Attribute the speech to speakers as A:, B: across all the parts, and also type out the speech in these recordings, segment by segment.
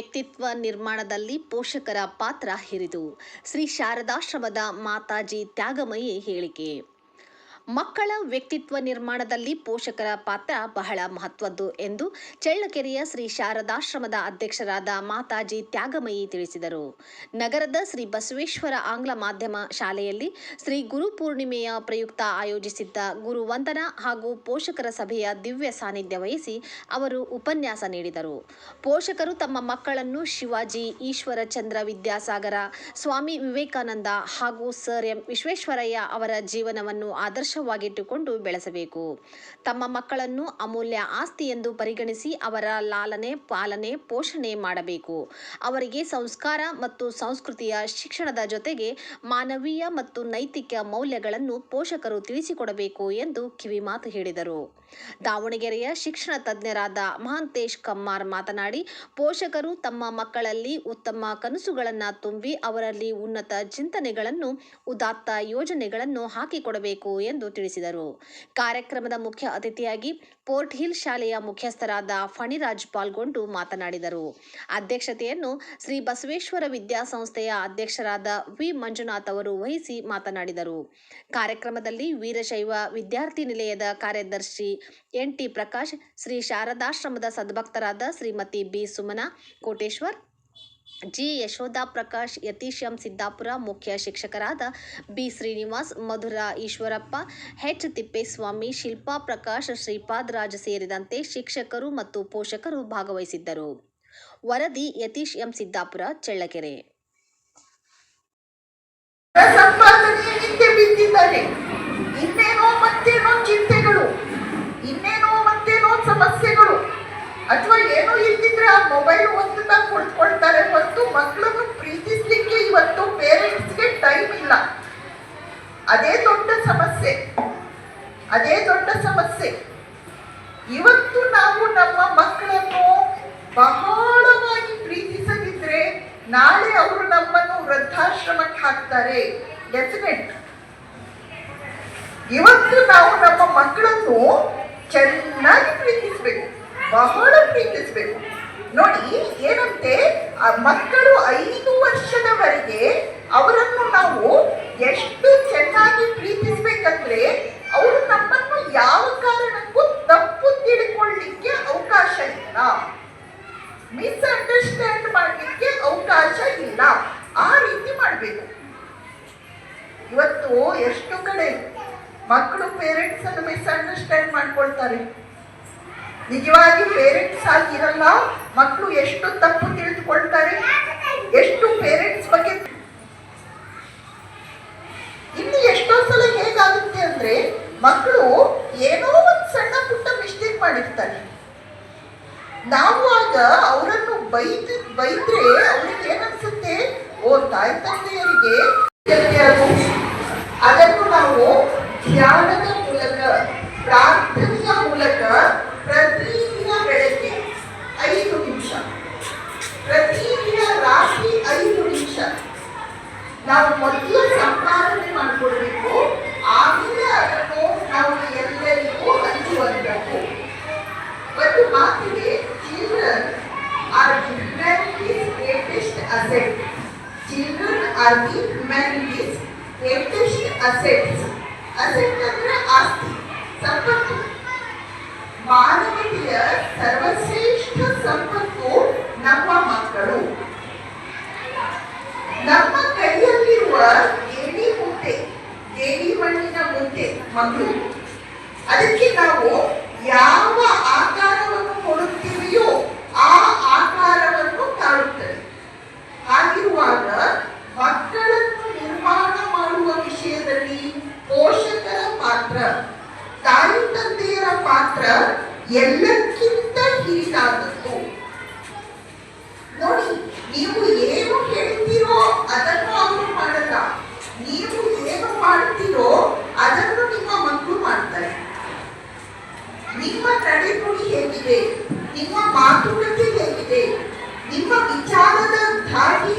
A: ವ್ಯಕ್ತಿತ್ವ ನಿರ್ಮಾಣದಲ್ಲಿ ಪೋಷಕರ ಪಾತ್ರ ಹಿರಿದು. ಶ್ರೀ ಶಾರದಾಶ್ರಮದ ಮಾತಾಜಿ ತ್ಯಾಗಮಯಿ ಹೇಳಿಕೆ. ಮಕ್ಕಳ ವ್ಯಕ್ತಿತ್ವ ನಿರ್ಮಾಣದಲ್ಲಿ ಪೋಷಕರ ಪಾತ್ರ ಬಹಳ ಮಹತ್ವದ್ದು ಎಂದು ಚಳ್ಳಕೆರೆಯ ಶ್ರೀ ಶಾರದಾಶ್ರಮದ ಅಧ್ಯಕ್ಷರಾದ ಮಾತಾಜಿ ತ್ಯಾಗಮಯಿ ತಿಳಿಸಿದರು. ನಗರದ ಶ್ರೀ ಬಸವೇಶ್ವರ ಆಂಗ್ಲ ಮಾಧ್ಯಮ ಶಾಲೆಯಲ್ಲಿ ಶ್ರೀ ಗುರು ಪೂರ್ಣಿಮೆಯ ಪ್ರಯುಕ್ತ ಆಯೋಜಿಸಿದ್ದ ಗುರು ವಂದನಾ ಹಾಗೂ ಪೋಷಕರ ಸಭೆಯ ದಿವ್ಯ ಸಾನ್ನಿಧ್ಯ ವಹಿಸಿ ಅವರು ಉಪನ್ಯಾಸ ನೀಡಿದರು. ಪೋಷಕರು ತಮ್ಮ ಮಕ್ಕಳನ್ನು ಶಿವಾಜಿ, ಈಶ್ವರಚಂದ್ರ ವಿದ್ಯಾಸಾಗರ, ಸ್ವಾಮಿ ವಿವೇಕಾನಂದ ಹಾಗೂ ಸರ್ ಎಂ ವಿಶ್ವೇಶ್ವರಯ್ಯ ಅವರ ಜೀವನವನ್ನು ಆದರ್ಶವಾಗಿಟ್ಟುಕೊಂಡು ಬೆಳೆಸಬೇಕು. ತಮ್ಮ ಮಕ್ಕಳನ್ನು ಅಮೂಲ್ಯ ಆಸ್ತಿ ಎಂದು ಪರಿಗಣಿಸಿ ಅವರ ಲಾಲನೆ, ಪಾಲನೆ, ಪೋಷಣೆ ಮಾಡಬೇಕು. ಅವರಿಗೆ ಸಂಸ್ಕಾರ ಮತ್ತು ಸಂಸ್ಕೃತಿಯ ಶಿಕ್ಷಣದ ಜೊತೆಗೆ ಮಾನವೀಯ ಮತ್ತು ನೈತಿಕ ಮೌಲ್ಯಗಳನ್ನು ಪೋಷಕರು ತಿಳಿಸಿಕೊಡಬೇಕು ಎಂದು ಕಿವಿಮಾತು ಹೇಳಿದರು. ದಾವಣಗೆರೆಯ ಶಿಕ್ಷಣ ತಜ್ಞರಾದ ಮಹಾಂತೇಶ್ ಕಮ್ಮಾರ್ ಮಾತನಾಡಿ, ಪೋಷಕರು ತಮ್ಮ ಮಕ್ಕಳಲ್ಲಿ ಉತ್ತಮ ಕನಸುಗಳನ್ನು ತುಂಬಿ ಅವರಲ್ಲಿ ಉನ್ನತ ಚಿಂತನೆಗಳನ್ನು, ಉದಾತ್ತ ಯೋಜನೆಗಳನ್ನು ಹಾಕಿಕೊಡಬೇಕು ಎಂದು ತಿಳಿಸಿದರು. ಕಾರ್ಯಕ್ರಮದ ಮುಖ್ಯ ಅತಿಥಿಯಾಗಿ ಪೋರ್ಟ್ ಹಿಲ್ ಶಾಲೆಯ ಮುಖ್ಯಸ್ಥರಾದ ಫಣಿರಾಜ್ ಪಾಲ್ಗೊಂಡು ಮಾತನಾಡಿದರು. ಅಧ್ಯಕ್ಷತೆಯನ್ನು ಶ್ರೀ ಬಸವೇಶ್ವರ ವಿದ್ಯಾಸಂಸ್ಥೆಯ ಅಧ್ಯಕ್ಷರಾದ ವಿ. ಮಂಜುನಾಥ್ ಅವರು ವಹಿಸಿ ಮಾತನಾಡಿದರು. ಕಾರ್ಯಕ್ರಮದಲ್ಲಿ ವೀರಶೈವ ವಿದ್ಯಾರ್ಥಿ ನಿಲಯದ ಕಾರ್ಯದರ್ಶಿ ಎನ್ ಟಿ ಪ್ರಕಾಶ್, ಶ್ರೀ ಶಾರದಾಶ್ರಮದ ಸದ್ಭಕ್ತರಾದ Shrimati B. Suman, Koteshwar G. Yashoda Prakash Yathish M Siddapura ಮುಖ್ಯ ಶಿಕ್ಷಕರಾದ ಬಿ. ಶ್ರೀನಿವಾಸ್, ಮಧುರ ಈಶ್ವರಪ್ಪ ಹೆಚ್ ತಿಪ್ಪೇಸ್ವಾಮಿ, ಶಿಲ್ಪಾ ಪ್ರಕಾಶ್, ಶ್ರೀಪಾದ್ ರಾಜ್ ಸೇರಿದಂತೆ ಶಿಕ್ಷಕರು ಮತ್ತು ಪೋಷಕರು ಭಾಗವಹಿಸಿದ್ದರು. ವರದಿ ಯತೀಶ್ ಎಂ ಸಿದ್ದಾಪುರ, ಚಳ್ಳಕೆರೆ.
B: ಅಥವಾ ಏನೋ ಇಲ್ದಿದ್ರೆ ಆ ಮೊಬೈಲ್ ಹೊರತು ಮಕ್ಕಳನ್ನು ಪ್ರೀತಿಸ್ಲಿಕ್ಕೆ ಇವತ್ತು ಪೇರೆಂಟ್ಸ್ಗೆ ಟೈಮ್ ಇಲ್ಲ. ಅದೇ ದೊಡ್ಡ ಸಮಸ್ಯೆ. ಅದೇ ದೊಡ್ಡ ಸಮಸ್ಯೆ. ಇವತ್ತು ನಾವು ನಮ್ಮ ಮಕ್ಕಳನ್ನು ಬಹಳವಾಗಿ ಪ್ರೀತಿಸದಿದ್ರೆ ನಾಳೆ ಅವರು ನಮ್ಮನ್ನು ವೃದ್ಧಾಶ್ರಮಕ್ಕೆ ಹಾಕ್ತಾರೆ. ಡೆಫಿನೆಟ್ ಇವತ್ತು ನಾವು ನಮ್ಮ ಮಕ್ಕಳನ್ನು ಚೆನ್ನಾಗಿ ಪ್ರೀತಿಸ್ಬೇಕು. ಬಹಳ ಪ್ರೀತಿಸ್ಬೇಕು. ನೋಡಿ, ಏನಂತೆ? ಮಕ್ಕಳು ಐದು ವರ್ಷದವರೆಗೆ ಅವರನ್ನು ನಾವು ಎಷ್ಟು ಚೆನ್ನಾಗಿ ಪ್ರೀತಿಸ್ಬೇಕಂದ್ರೆ ಅವರು ನಮ್ಮನ್ನು ಯಾವ ಕಾರಣಕ್ಕೂ ತಪ್ಪು ತಿಳ್ಕೊಳ್ಳಿಕ್ಕೆ ಅವಕಾಶ ಇಲ್ಲ. ಮಿಸ್ಅಂಡರ್ಸ್ಟ್ಯಾಂಡ್ ಮಾಡಲಿಕ್ಕೆ ಅವಕಾಶ ಇಲ್ಲ. ಆ ರೀತಿ ಮಾಡಬೇಕು. ಇವತ್ತು ಎಷ್ಟು ಕಡೆ ಮಕ್ಕಳು ಪೇರೆಂಟ್ಸ್ ಅನ್ನು ಮಿಸ್ಅಂಡರ್ಸ್ಟ್ಯಾಂಡ್ ಮಾಡ್ಕೊಳ್ತಾರೆ? ನಿಜವಾಗಿ ಪೇರೆಂಟ್ಸ್ ಆಗಿರಲ್ಲ ಮಕ್ಕಳು ಎಷ್ಟು ತಪ್ಪು ತಿಳಿದುಕೊಳ್ತಾರೆ, ಎಷ್ಟು ಪೇರೆಂಟ್ಸ್ ಬಗ್ಗೆ ಇನ್ನು ಎಷ್ಟೋ ಸಲ ಹೇಗಾಗುತ್ತೆ ಅಂದ್ರೆ ಮಕ್ಕಳು ಏನೋ ಒಂದು ಸಣ್ಣ ಪುಟ್ಟ ಮಿಸ್ಟೇಕ್ ಮಾಡಿರ್ತಾರೆ. ನಾವು ಆಗ ಅವರನ್ನು ಬೈದ್, ಬೈದ್ರೆ ಅವ್ರಿಗೆ ಏನನ್ಸುತ್ತೆ? ಓ, ತಾಯಿ ತಂದೆಯರಿಗೆ ಅದು ಅದನ್ನು ನಾವು ಧ್ಯಾನದ ಮೂಲಕ, ಪ್ರಾರ್ಥನೆಯ ಮೂಲಕ ಪ್ರತಿದಿನ ಬೆಳಗ್ಗೆ ಐದು ನಿಮಿಷ ಪ್ರತಿದಿನ ರಾತ್ರಿ ಐದು ನಿಮಿಷ ನಾವು ಮೊದಲು ಸಂಪಾದನೆ ಮಕ್ಕಳು. ನಮ್ಮ ಕೈಯಲ್ಲಿರುವ ಗೇಣಿ ಮುದ್ದೆ ಗೇಣಿ ಮಣ್ಣಿನ ಮುದ್ದೆ ಮಗಳು ಅದಕ್ಕೆ ನಾವು ಯಾವ ಆಕಾರವನ್ನು ಕೊಡುತ್ತೀವಿಯೋ ಆ ಆಕಾರವನ್ನು ತಾಳುತ್ತದೆ. ಹಾಗಿರುವಾಗ ಮಕ್ಕಳನ್ನು ನಿರ್ಮಾಣ ಮಾಡುವ ವಿಷಯದಲ್ಲಿ ಪೋಷಕರ ಪಾತ್ರ, ತಾಯಿ ತಂದೆಯರ ಪಾತ್ರ ಎಲ್ಲಕ್ಕಿಂತ ಹಿರಿದಾದದ್ದು ನೀವು ಏನು ಹೇಳ್ತೀರೋ ಅದನ್ನು ಅವರು ಮಾಡಲ್ಲ. ನೀವು ಏನು ಮಾಡ್ತೀರೋ ಅದನ್ನು ನಿಮ್ಮ ಮಕ್ಕಳು ಮಾಡ್ತಾರೆ. ನಿಮ್ಮ ನಡೆನುಡಿ ಹೇಗಿದೆ? ನಿಮ್ಮ ಮಾತುಕತೆ ಹೇಗಿದೆ? ನಿಮ್ಮ ವಿಚಾರದ ಧಾರಣೆ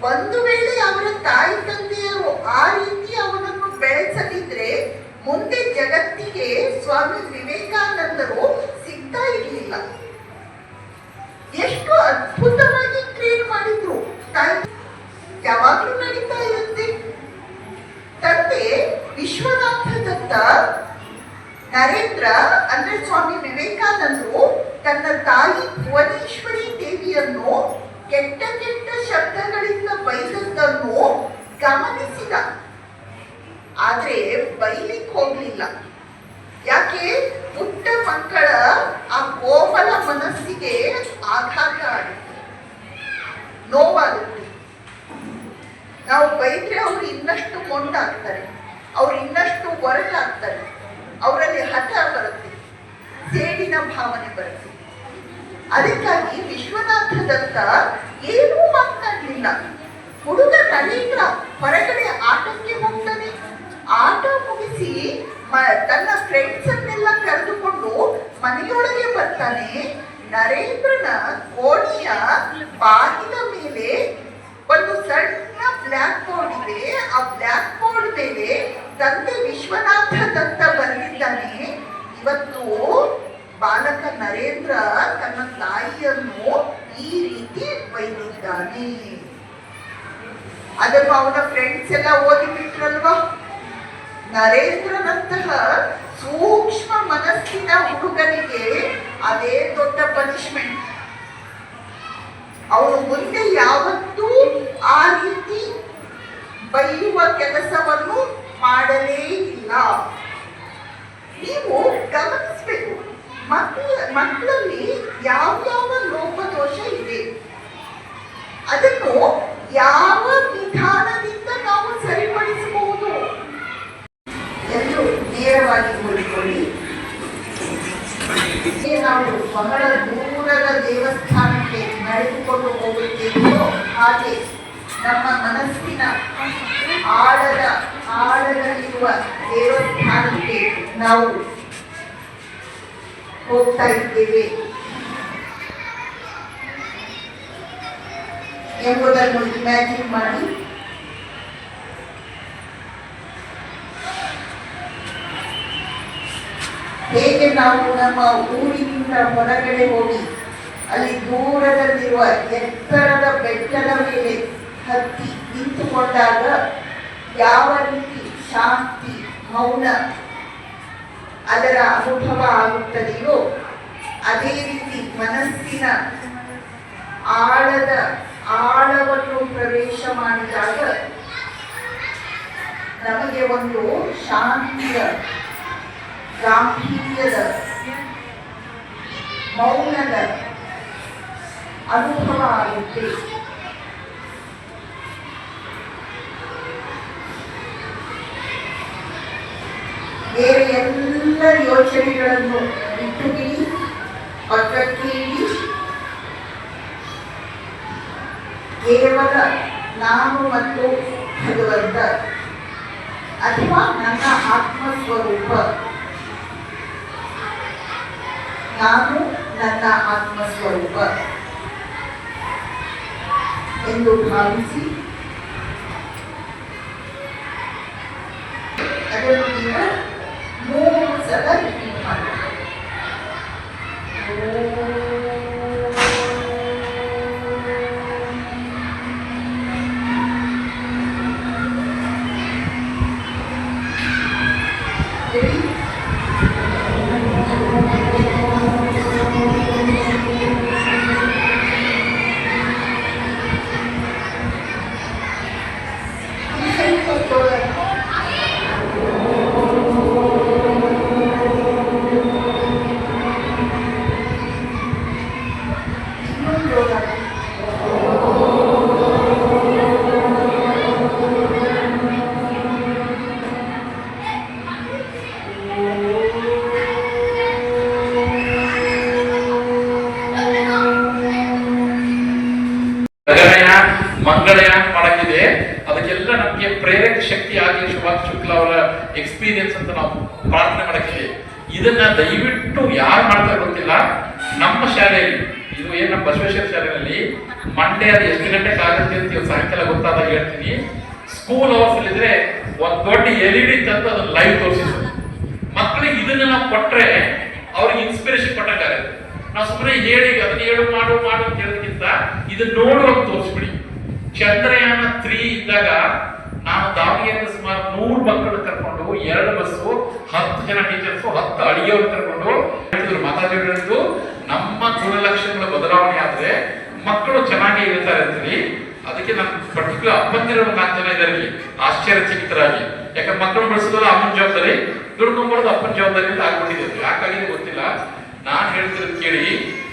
B: ಒಂದು ವೇಳೆ ಅವರ ತಾಯಿ ತಂದೆಯರು ಆ ರೀತಿ ಅವನನ್ನು ಬೆಳೆಸದಿದ್ರೆ ಮುಂದೆ ಜಗತ್ತಿಗೆ ಸ್ವಾಮಿ ವಿವೇಕಾನಂದರು ಸಿಗ್ತಾ ಇರಲಿಲ್ಲ. ಎಷ್ಟು ಅದ್ಭುತವಾಗಿ ಕ್ರಿಯೇಟ್ ಮಾಡಿದ್ರು. ತಾಯಿ ಯಾವಾಗಲೂ ನಡೀತಾ ಇರುತ್ತೆ. ತಂದೆ ವಿಶ್ವನಾಥ ದತ್ತ ನರೇಂದ್ರ ಅಂದ್ರೆ ಸ್ವಾಮಿ ವಿವೇಕಾನಂದರು ತನ್ನ ತಾಯಿ ಭುವನೇಶ್ವರಿ ದೇವಿಯನ್ನು ಕೆಟ್ಟ ಕೆಟ್ಟ ಶಬ್ದಗಳಿಂದ ಬೈದದ್ದನ್ನು ಗಮನಿಸಿದ. ಆದ್ರೆ ಬೈಲಿಕ್ ಹೋಗ್ಲಿಲ್ಲ. ಯಾಕೆ? ಪುಟ್ಟ ಮಕ್ಕಳ ಆ ಕೋಮಲ ಮನಸ್ಸಿಗೆ ಆಘಾತ ಆಗುತ್ತೆ. ನೋವಾಗುತ್ತೆ. ನಾವು ಬೈದ್ರೆ ಅವ್ರು ಇನ್ನಷ್ಟು ಮೊಂಡಾಗ್ತಾರೆ. ಅವ್ರು ಇನ್ನಷ್ಟು ಒರಟಾಗ್ತಾರೆ ಅವರಲ್ಲಿ ಹಠ ಬರುತ್ತೆ. ಸೇಡಿನ ಭಾವನೆ ಬರುತ್ತೆ. ಅದಕ್ಕಾಗಿ ವಿಶ್ವನಾಥ ದತ್ತ ಏನೂ ಮಾತನಾಡಲಿಲ್ಲ ಹುಡುಗ ನರೇಂದ್ರ ಹೊರಗಡೆ ಆಟಕ್ಕೆ ಹೋಗ್ತಾನೆ. ಆಟ ಮುಗಿಸಿ ತನ್ನ ಫ್ರೆಂಡ್ಸ್ ಅನ್ನೆಲ್ಲ ಕರೆದುಕೊಂಡು ಮನೆಯೊಳಗೆ ಬರ್ತಾನೆ. ನರೇಂದ್ರನ ಕೋಣೆಯ ಬಾಗಿಲ ಮೇಲೆ ಒಂದು ಸಣ್ಣ ಬ್ಲ್ಯಾಕ್ ಬೋರ್ಡ್ ಇದೆ. ಆ ಬ್ಲ್ಯಾಕ್ ಬೋರ್ಡ್ ಮೇಲೆ ತಂದೆ ವಿಶ್ವನಾಥ ದತ್ತ ಬರೆದಿದ್ದಾನೆ. ಇವತ್ತು ಬಾಲಕ ನರೇಂದ್ರ ತನ್ನ ತಾಯಿಯನ್ನು ಈ ರೀತಿ ಬೈದಿದ್ದಾನೆ. ಅದನ್ನು ಅವನ ಫ್ರೆಂಡ್ಸ್ ಎಲ್ಲ ಓದಿಬಿಟ್ರಲ್ವಾ? ನರೇಂದ್ರನಂತಹ ಸೂಕ್ಷ್ಮ ಮನಸ್ಸಿನ ಹುಡುಗನಿಗೆ ಅದೇ ದೊಡ್ಡ ಪನಿಷ್ಮೆಂಟ್ ಅವನು ಮುಂದೆ ಯಾವತ್ತೂ ಆ ರೀತಿ ಬೈಯುವ ಕೆಲಸವನ್ನು ಮಾಡಲೇ ಇಲ್ಲ ನೀವು ಗಮನಿಸಬೇಕು ಮಕ್ಕಳ ಮಕ್ಕಳಲ್ಲಿ ಯಾವ ಯಾವ ಲೋಪದೋಷ ಇದೆ ಅದನ್ನು ಯಾವ ವಿಧಾನದಿಂದ ನಾವು ಸರಿಪಡಿಸಬಹುದು ಎಂದು ನೇರವಾಗಿ ಕೂಡಿಕೊಳ್ಳಿ ನಾವು ಬಹಳ ದೂರದ ದೇವಸ್ಥಾನಕ್ಕೆ ನಡೆದುಕೊಂಡು ಹೋಗುತ್ತೇವೆಯೋ ಹಾಗೆ ನಮ್ಮ ಮನಸ್ಸಿನ ಆಳದ ಆಳದಲ್ಲಿರುವ ದೇವಸ್ಥಾನಕ್ಕೆ ನಾವು ಹೋಗ್ತಾ ಇದ್ದೇವೆ. ಎಂಬುದನ್ನು ಇಮ್ಯಾಜಿನ್ ಮಾಡಿ. ಹೇಗೆ ನಾವು ನಮ್ಮ ಊರಿನಿಂದ ಹೊರಗಡೆ ಹೋಗಿ ಅಲ್ಲಿ ದೂರದಲ್ಲಿರುವ ಎತ್ತರದ ಬೆಟ್ಟದ ಮೇಲೆ ಹತ್ತಿ ನಿಂತುಕೊಂಡಾಗ ಯಾವ ರೀತಿ ಶಾಂತಿ, ಮೌನ ಅದರ ಅನುಭವ ಆಗುತ್ತದೆಯೋ ಅದೇ ರೀತಿ ಮನಸ್ಸಿನ ಆಳದ ಆಳವನ್ನು ಪ್ರವೇಶ ಮಾಡಿದಾಗ ನಮಗೆ ಒಂದು ಶಾಂತಿಯ ಗಾಂಭೀರ್ಯದ, ಮೌನದ ಅನುಭವ ಆಗುತ್ತೆ. ಬೇರೆ ಎಲ್ಲ ಯೋಚನೆಗಳನ್ನು ಬಿಟ್ಟು ಬಿಡಿ ಪಕ್ಕಕ್ಕೆ ಇಡಿ ಕೇವಲ ನಾನು ಮತ್ತು ಭಗವಂತ, ಅಥವಾ ನನ್ನ ಆತ್ಮಸ್ವರೂಪ. ನಾನು ನನ್ನ ಆತ್ಮಸ್ವರೂಪ ಎಂದು ಭಾವಿಸಿ ಅದನ್ನು ನೀವು
C: ಮಂಗಳಯಾನ ಮಾಡಕ್ಕಿದೆ ಅದಕ್ಕೆಲ್ಲ ನಮಗೆ ಪ್ರೇರಕ ಶಕ್ತಿ ಆಗಿ ಸುಭಾಷ್ ಶುಕ್ಲಾ ಅವರ ಎಕ್ಸ್ಪೀರಿಯನ್ಸ್ ಅಂತ ನಾವು ಪ್ರಾರ್ಥನೆ ಮಾಡಕ್ಕಿದೆ ಇದನ್ನ ದಯವಿಟ್ಟು ಯಾರು ಮಾಡ್ತಾರೆ ಗೊತ್ತಿಲ್ಲ? ನಮ್ಮ ಶಾಲೆಯಲ್ಲಿ, ಇದು ಏನು ನಮ್ಮ ಬಸವೇಶ್ವರ ಶಾಲೆಯಲ್ಲಿ ಮಂಡೇ ಅದು ಎಷ್ಟು ಗಂಟೆಗೆ ಆಗುತ್ತೆ ಅಂತ ಸಾಯಂಕಾಲ ಗೊತ್ತಾದಾಗ ಹೇಳ್ತೀನಿ. ಸ್ಕೂಲ್ ಅವರ್ಸ್ ಅಲ್ಲಿ ಇದ್ರೆ ಒಂದ್ ದೊಡ್ಡ ಎಲ್ ಇ ಡಿ ತಂದು ಅದನ್ನ ಲೈವ್ ತೋರಿಸಿದ್ರು. ಮಕ್ಕಳಿಗೆ ಇದನ್ನ ನಾವು ಕೊಟ್ರೆ ಅವ್ರಿಗೆ ಇನ್ಸ್ಪಿರೇಷನ್ ಕೊಟ್ಟಂಗಾರೆ ನಾವು ಸುಮ್ಮನೆ ಹೇಳಿ, ಅದನ್ನ ಹೇಳು, ಮಾಡು ಮಾಡು ಅಂತ ಹೇಳೋದಕ್ಕಿಂತ ಇದನ್ನ ನೋಡುವಾಗ ತೋರಿಸ್ಬಿಡಿ. ಚಂದ್ರಯಾನ ತ್ರೀ ಇದ್ದಾಗ ನಾವು ದಾವಣಗೆರೆ ಸುಮಾರು ನೂರು ಮಕ್ಕಳು ಕರ್ಕೊಂಡು, ಎರಡು ಬಸ್ಸು, ಹತ್ತು ಜನ ಟೀಚರ್ಸ್ ಹತ್ತು ಅಡಿಗೆಯವ್ರು ಕರ್ಕೊಂಡು ಹೇಳಿದ್ರು ಹೇಳಿದ್ದು ನಮ್ಮ ಗುಣಲಕ್ಷಣಗಳ ಬದಲಾವಣೆ ಆದ್ರೆ ಮಕ್ಕಳು ಚೆನ್ನಾಗಿ ಇರ್ತಾರೆ ಅಂತೀನಿ ಅದಕ್ಕೆ ನಾನು ಪರ್ಟಿಕ್ಯುಲರ್ ಅಪ್ಪಂದಿರೋ ನಾಲ್ಕು ಜನ ಇದರಲ್ಲಿ ಆಶ್ಚರ್ಯಚಕಿತರಾಗಿ. ಯಾಕಂದ್ರೆ ಮಕ್ಕಳು ಬೆಳೆಸೋದಲ್ಲ ಅಮ್ಮನ ಜವಾಬ್ದಾರಿ ದುಡ್ಕೊಂಡ್ಬರೋದು ಅಪ್ಪನ ಜವಾಬ್ದಾರಿ ಅಂತ ಆಗ್ಬಿಟ್ಟಿದೆ. ಯಾಕಾಗಿ ಗೊತ್ತಿಲ್ಲ. ನಾನ್ ಹೇಳ್ತಿರೋದು ಕೇಳಿ,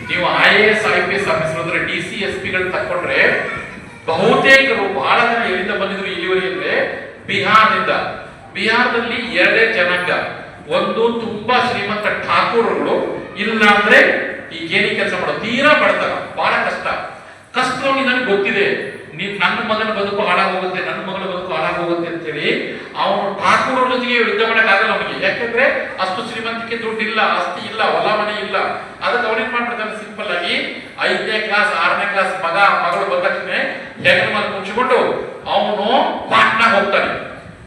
C: ನೀವು I A S I P S officer ಅಂದ್ರೆ ಡಿ ಸಿ ಎಸ್ ಪಿಗಳು ತಕೊಂಡ್ರೆ ಬಹುತೇಕರು ಬಹಳ ಜನ ಎಲ್ಲಿಂದ ಬಂದಿದ್ರು ಇಲ್ಲಿವರೆಗೆ ಅಂದ್ರೆ ಬಿಹಾರದಿಂದ ಬಿಹಾರದಲ್ಲಿ ಎರಡೇ ಜನಾಂಗ. ಒಂದು ತುಂಬಾ ಶ್ರೀಮಂತ ಠಾಕೂರ್ಗಳು ಇಲ್ಲ ಅಂದ್ರೆ ಈ ಕೆಲಸ ಮಾಡೋದು, ತೀರಾ ಬಡತನ, ಬಹಳ ಕಷ್ಟ. ಕಷ್ಟವಾಗಿ ನನಗೆ ಗೊತ್ತಿದೆ. ನೀನ್ ನನ್ನ ಮಗನ ಬದುಕು ಹಾಳಾಗೋಗುತ್ತೆ, ನನ್ನ ಮಗಳ ಬದುಕು ಹಾಳಾಗೋಗುತ್ತೆ ಅಂತೇಳಿ ಅವನು ಠಾಕೂರ್ ಜೊತೆಗೆ ಯುದ್ಧ ಮಾಡಕ್ ಆಗಲ್ಲ ಅವನಿಗೆ. ಯಾಕಂದ್ರೆ ಅಷ್ಟು ಶ್ರೀಮಂತಿಕೆ ದುಡ್ಡು ಇಲ್ಲ, ಆಸ್ತಿ ಇಲ್ಲ, ಹೊಲ ಮನೆ ಇಲ್ಲ. ಅದಕ್ಕೆ ಅವನೇನ್ ಮಾಡ್ಬಿಡ್ತಾನೆ? ಸಿಂಪಲ್ ಆಗಿ ಐದನೇ ಕ್ಲಾಸ್ ಆರನೇ ಕ್ಲಾಸ್ ಮಗ, ಮಗಳು ಬಂದ ತಕ್ಷಣ ಹೆಣ್ಣು ಮಗ ಮುಚ್ಚಿಕೊಂಡು ಅವನು ಪಾಟ್ನಾಗ ಹೋಗ್ತಾನೆ.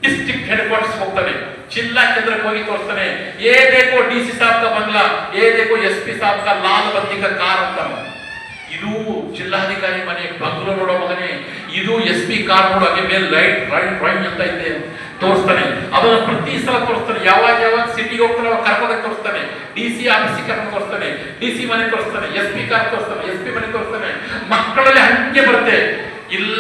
C: ಡಿಸ್ಟ್ರಿಕ್ಟ್ ಹೆಡ್ ಕ್ವಾರ್ಟರ್ಸ್ ಹೋಗ್ತಾನೆ. ಜಿಲ್ಲಾ ಕೇಂದ್ರಕ್ಕೆ ಹೋಗಿ ತೋರಿಸ್ತಾನೆ. ಏ ಬೇಕೋ ಡಿ ಸಿ ಸಾಬ್ ಬಂಗ್ಲಾ, ಏ ಬೇಕೋ ಎಸ್ ಪಿ ಸಾಬ್ ಲಾಲ್ ಕಾ ಕಾರ್ ಅಂತಾನೆ ಇದು ಜಿಲ್ಲಾಧಿಕಾರಿ ಮನೆ ಬಂಗ್ಲೂ ನೋಡೋ ಮನೆ ಇದು ಎಸ್ ಪಿ ಕಾರ್ ನೋಡೋ ಹಾಗೆ ಮೇಲೆ ಲೈಟ್ ರೈಟ್ ಡ್ರಾಯಿಂಗ್ ಅಂತ ಇದೆ ತೋರಿಸ್ತಾನೆ. ಅದನ್ನ ಪ್ರತಿ ಸಲ ತೋರಿಸ್ತಾನೆ. ಯಾವಾಗ ಯಾವಾಗ ಸಿಟಿಗೆ ಹೋಗ್ತಾನೆ ಅವಾಗ ಕರ್ಕೋದಾಗ ತೋರಿಸ್ತಾನೆ. ಡಿ ಸಿ ಆಫೀಸಿಗೆ ಕರ್ಕೊಂಡು ತೋರಿಸ್ತಾನೆ. ಡಿ ಸಿ ಮನೆ ತೋರಿಸ್ತಾನೆ. ಎಸ್ ಪಿ ಕಾರ್ ತೋರಿಸ್ತಾನೆ. ಎಸ್ ಪಿ ಮನೆ ತೋರಿಸ್ತಾನೆ. ಮಕ್ಕಳಲ್ಲಿ ಹಂಗೆ ಬರುತ್ತೆ. ಇಲ್ಲ